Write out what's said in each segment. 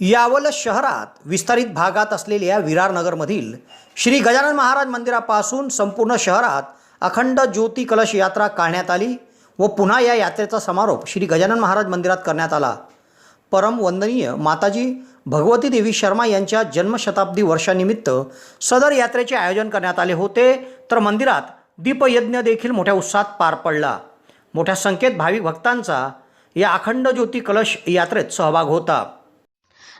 यावल शहरात विस्तारित भागात असलेल्या विरारनगरमधील श्री गजानन महाराज मंदिरापासून संपूर्ण शहरात अखंड ज्योती कलश यात्रा काढण्यात आली व पुन्हा या यात्रेचा समारोप श्री गजानन महाराज मंदिरात करण्यात आला. परम वंदनीय माताजी भगवती देवी शर्मा यांच्या जन्मशताब्दी वर्षानिमित्त सदर यात्रेचे आयोजन करण्यात आले होते तर मंदिरात दीपयज्ञ देखील मोठ्या उत्साहात पार पडला. मोठ्या संख्येत भाविक भक्तांचा या अखंड ज्योती कलश यात्रेत सहभाग होता.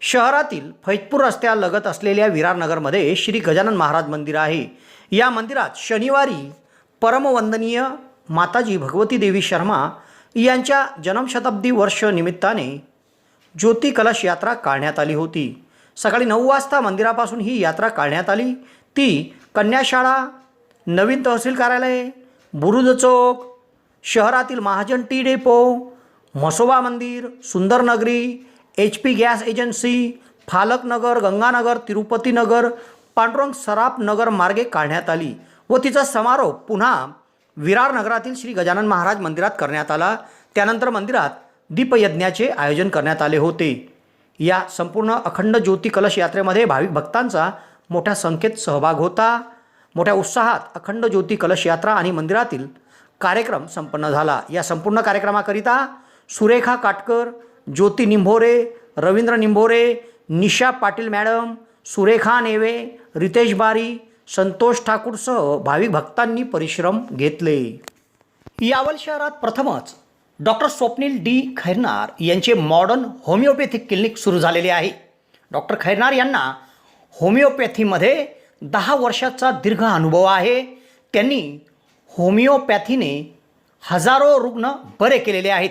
शहरातील फैजपूर रस्त्यालगत असलेल्या विरारनगरमध्ये श्री गजानन महाराज मंदिर आहे. या मंदिरात शनिवारी परमवंदनीय माताजी भगवती देवी शर्मा यांच्या जन्मशताब्दी वर्ष निमित्ताने ज्योती कलश यात्रा काढण्यात आली होती. सकाळी नऊ वाजता मंदिरापासून ही यात्रा काढण्यात आली. ती कन्याशाळा नवीन तहसील कार्यालय बुरुज चौक शहरातील महाजन टी डेपो म्हसोबा मंदिर Sundarnagari H P gas agency Phalaknagar Ganganagar Tirupatinagar Pandurang Saraf Nagar मार्गे काढण्यात आली व तिचा समारोप पुन्हा विरार नगरातील श्री गजानन महाराज मंदिरात करण्यात आला. त्यानंतर मंदिरात दीपयज्ञाचे आयोजन करण्यात आले होते. या संपूर्ण अखंड ज्योती कलश यात्रेमध्ये भाविक भक्तांचा मोठ्या संख्येत सहभाग होता. मोठ्या उत्साहात अखंड ज्योती कलश यात्रा आणि मंदिरातील कार्यक्रम संपन्न झाला. या संपूर्ण कार्यक्रमाकरिता सुरेखा काटकर ज्योती निंभोरे रवींद्र निंभोरे निशा पाटील मॅडम सुरेखा नेवे रितेश बारी संतोष ठाकूरसह भाविक भक्तांनी परिश्रम घेतले. यावल शहरात प्रथमच डॉक्टर स्वप्नील डी. खैरनार यांचे मॉडर्न होमिओपॅथिक क्लिनिक सुरू झालेले आहे. डॉक्टर खैरनार यांना होमिओपॅथीमध्ये दहा वर्षाचा दीर्घ अनुभव आहे. त्यांनी होमिओपॅथीने हजारो रुग्ण बरे केलेले आहेत.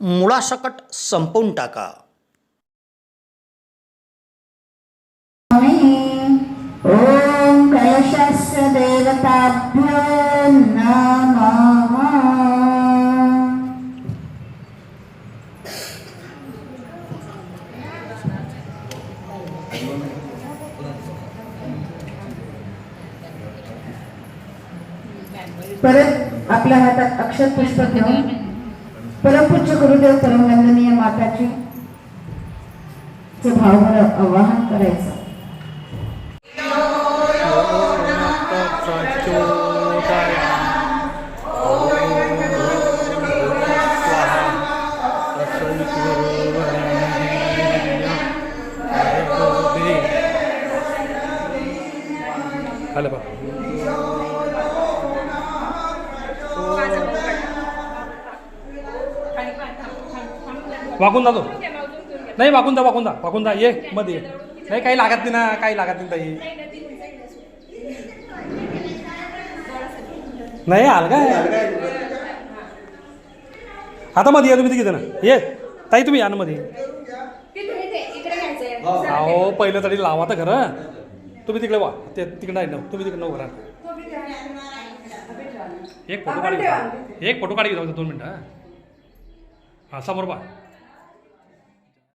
मुळासकट संपवून टाका. ओम देवताभ्यो परत आपल्या हातात अक्षर पुष्प घेऊन. परमपूज्य गुरुदेव परमवंदनीय माताची चे भावभर आवाहन करायचं. वाकून जातो नाही वाकून जा वाकून जा. वाकून जा. ये मध्ये ये. नाही काही लागत नाही ना काही लागत नाही ताई. नाही आल काय आता मध्ये या तुम्ही तिघे ना ये. ताई तुम्ही या ना मध्ये. अहो पहिलं तरी लावा तर खरं. तुम्ही तिकडे वा. ते तिकडे नाही ना तुम्ही तिकडे नव्हतं राहा. एक फोटो काढ एक फोटो काढ दोन मिनटं हां. हां समोर बा